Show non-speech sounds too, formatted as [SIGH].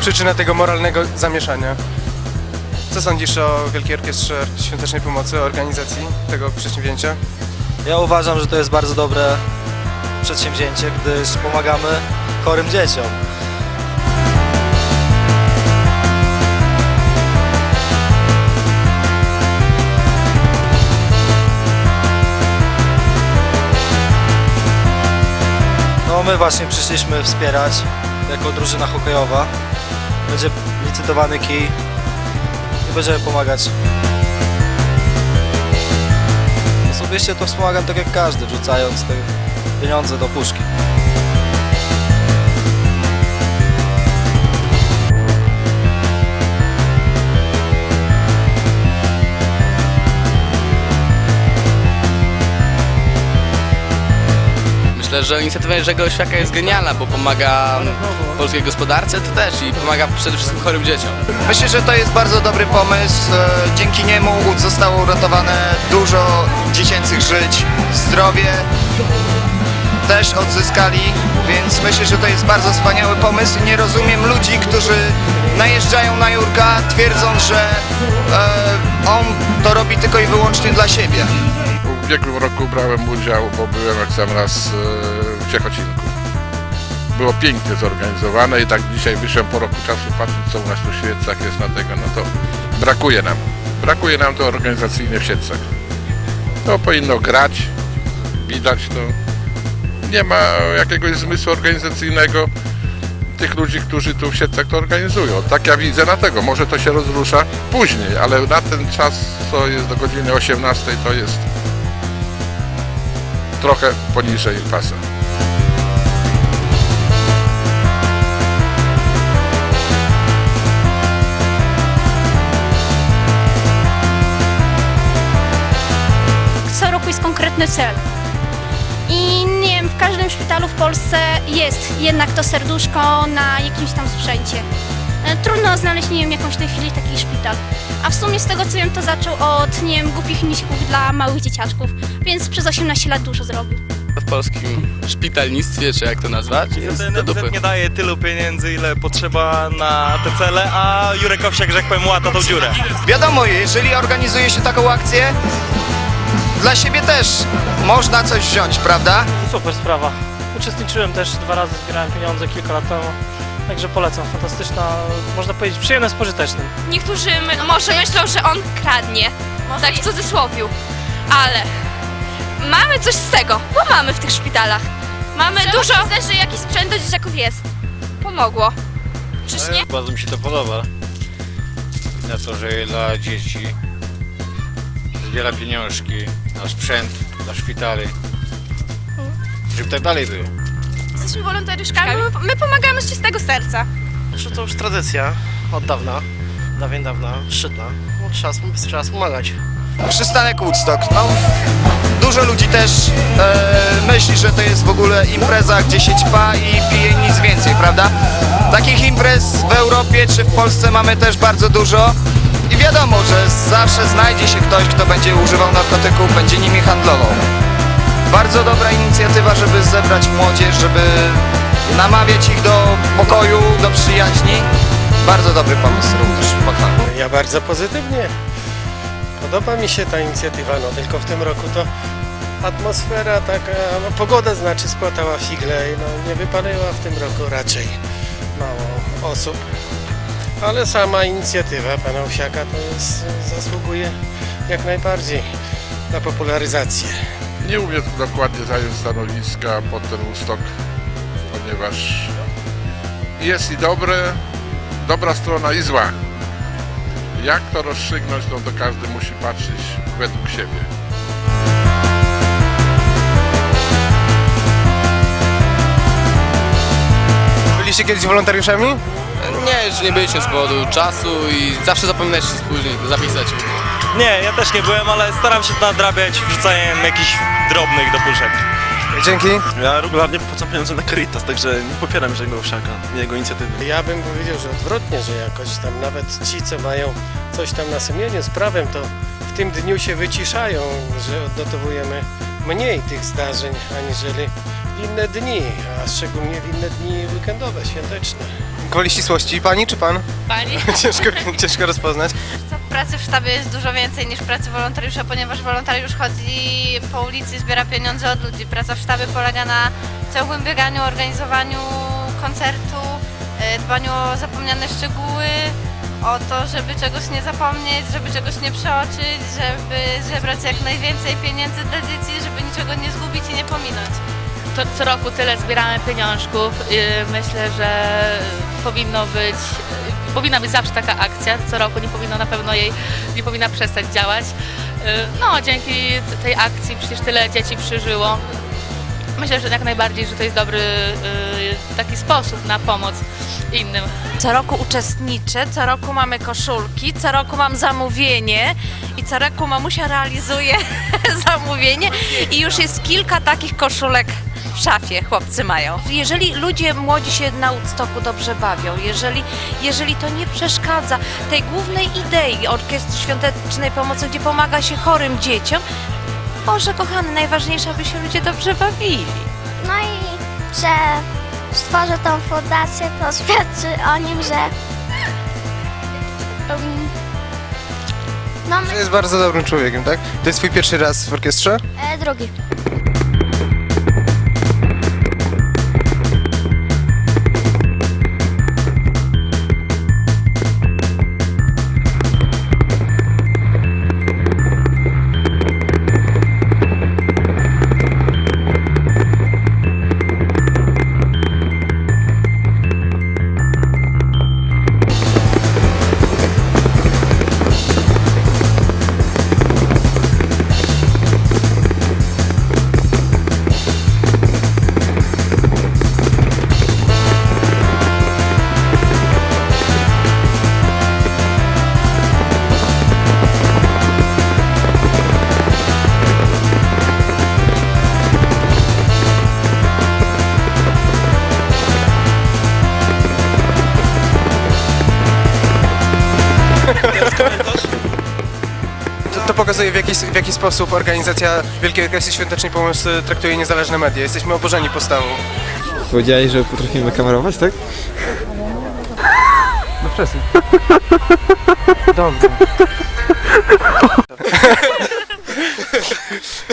Przyczyna tego moralnego zamieszania. Co sądzisz o Wielkiej Orkiestrze Świątecznej Pomocy, o organizacji tego przedsięwzięcia? Ja uważam, że to jest bardzo dobre przedsięwzięcie, gdyż pomagamy chorym dzieciom. No my właśnie przyszliśmy wspierać jako drużyna hokejowa. Będzie licytowany kij i będziemy pomagać. Osobiście to wspomagam tak jak każdy, wrzucając te pieniądze do puszki. Myślę, że inicjatywa Jerzego Oświaka jest genialna, bo pomaga polskiej gospodarce to też i pomaga przede wszystkim chorym dzieciom. Myślę, że to jest bardzo dobry pomysł. E, Dzięki niemu zostało uratowane dużo dziecięcych żyć, zdrowie też odzyskali, więc myślę, że to jest bardzo wspaniały pomysł nie rozumiem ludzi, którzy najeżdżają na Jurka twierdząc, że e, on to robi tylko i wyłącznie dla siebie. W ubiegłym roku brałem udział, bo byłem jak sam raz e, w Ciechocinku. Było pięknie zorganizowane i tak dzisiaj wyszłem po roku czasu patrzeć co u nas tu w Świecach jest na tego, no to brakuje nam. Brakuje nam to organizacyjnie w Świecach. To powinno grać, widać to. Nie ma jakiegoś zmysłu organizacyjnego tych ludzi, którzy tu w Świecach to organizują. Tak ja widzę na tego. Może to się rozrusza później, ale na ten czas, co jest do godziny 18, to jest trochę poniżej pasa. co roku jest konkretny cel. I nie wiem, w każdym szpitalu w Polsce jest jednak to serduszko na jakimś tam sprzęcie. Trudno znaleźć, nie wiem, jakąś w tej chwili taki szpital. A w sumie z tego co wiem, to zaczął od, nie wiem, głupich misików dla małych dzieciaczków, więc przez 18 lat dużo zrobił. W polskim szpitalnictwie, czy jak to nazwać, jest do dupy. Nie daje tylu pieniędzy, ile potrzeba na te cele, a Jurek Owsiak, że jak powiem, łata tą dziurę. Wiadomo, jeżeli organizuje się taką akcję, dla siebie też można coś wziąć, prawda? Super sprawa. Uczestniczyłem też dwa razy, zbierałem pieniądze kilka lat temu. Także polecam, fantastyczna, można powiedzieć, przyjemne z pożytecznym. Niektórzy my, może myślą, że on kradnie, tak w cudzysłowiu, ale mamy coś z tego, bo mamy w tych szpitalach. Mamy dużo... Myślę, że jakiś sprzęt do dzieciaków jest. Pomogło. Czyż nie? Bardzo mi się to podoba. Na to, że dla dzieci zbiera pieniążki na sprzęt, na szpitale. Żeby tak dalej było. Jesteśmy wolontariuszkami, my, my pomagamy z czystego serca. Że to już tradycja od dawna, dawien dawna, szczytna. No, trzeba, trzeba pomagać. Przystanek Woodstock. No, dużo ludzi też e, myśli, że to jest w ogóle impreza, gdzie się ćpa i pije nic więcej, prawda? Takich imprez w Europie czy w Polsce mamy też bardzo dużo. I wiadomo, że zawsze znajdzie się ktoś, kto będzie używał narkotyków, będzie nimi handlował. Bardzo dobra inicjatywa, żeby zebrać młodzież, żeby namawiać ich do pokoju, do przyjaźni. Bardzo dobry pomysł również, pochwalny. Ja bardzo pozytywnie. Podoba mi się ta inicjatywa, no tylko w tym roku to atmosfera taka, no pogoda znaczy spłatała figle i no nie wypaliła w tym roku raczej mało osób. Ale sama inicjatywa pana Owsiaka to jest, zasługuje jak najbardziej na popularyzację. Nie umiem dokładnie zająć stanowiska pod ten ustok, ponieważ jest i dobre, dobra strona i zła. Jak to rozstrzygnąć, no to każdy musi patrzeć według siebie. Byliście kiedyś wolontariuszami? Nie, jeszcze nie byliśmy z powodu czasu i zawsze zapominać się później zapisać. Nie, ja też nie byłem, ale staram się to nadrabiać wrzucaniem jakichś drobnych do puszek. Dzięki. Ja regularnie wpłacam pieniądze na Caritas, także nie popieram Jerzego Owsiaka, jego inicjatywy. Ja bym powiedział, że odwrotnie, że jakoś tam nawet ci, co mają coś tam na sumieniu z prawem, to w tym dniu się wyciszają, że odnotowujemy mniej tych zdarzeń aniżeli w inne dni, a szczególnie w inne dni weekendowe, świąteczne. Gwoli ścisłości, pani czy pan? Pani? [LAUGHS] ciężko, ciężko rozpoznać. Pracy w sztabie jest dużo więcej niż pracy wolontariusza, ponieważ wolontariusz chodzi po ulicy, zbiera pieniądze od ludzi. Praca w sztabie polega na ciągłym bieganiu, organizowaniu koncertu, e, dbaniu o zapomniane szczegóły, o to, żeby czegoś nie zapomnieć, żeby czegoś nie przeoczyć, żeby zebrać jak najwięcej pieniędzy dla dzieci, żeby niczego nie zgubić i nie pominąć. To co roku tyle zbieramy pieniążków. Yy, Myślę, że powinno być, powinna być zawsze taka akcja. Co roku nie powinno na pewno jej, nie powinna przestać działać. Yy, No, dzięki tej akcji przecież tyle dzieci przeżyło. Myślę, że jak najbardziej, że to jest dobry yy, taki sposób na pomoc innym. Co roku uczestniczę, co roku mamy koszulki, co roku mam zamówienie i co roku mamusia realizuje [LAUGHS] zamówienie i już jest kilka takich koszulek w szafie chłopcy mają. Jeżeli ludzie młodzi się na Woodstocku dobrze bawią, jeżeli, jeżeli to nie przeszkadza tej głównej idei Orkiestry Świątecznej Pomocy, gdzie pomaga się chorym dzieciom, Boże kochany, najważniejsze, aby się ludzie dobrze bawili. No i że stworzę tą fundację, to świadczy o nim, że um, no Że jest bardzo dobrym człowiekiem, tak? To jest twój pierwszy raz w orkiestrze? e, drugi. Pokazuje w jaki, w jaki sposób organizacja Wielkiej Orkiestry Świątecznej Pomocy traktuje niezależne media. Jesteśmy oburzeni postawą. Powiedziałeś, że potrafimy kamerować, tak? No przestań. [LAUGHS] Dobrze.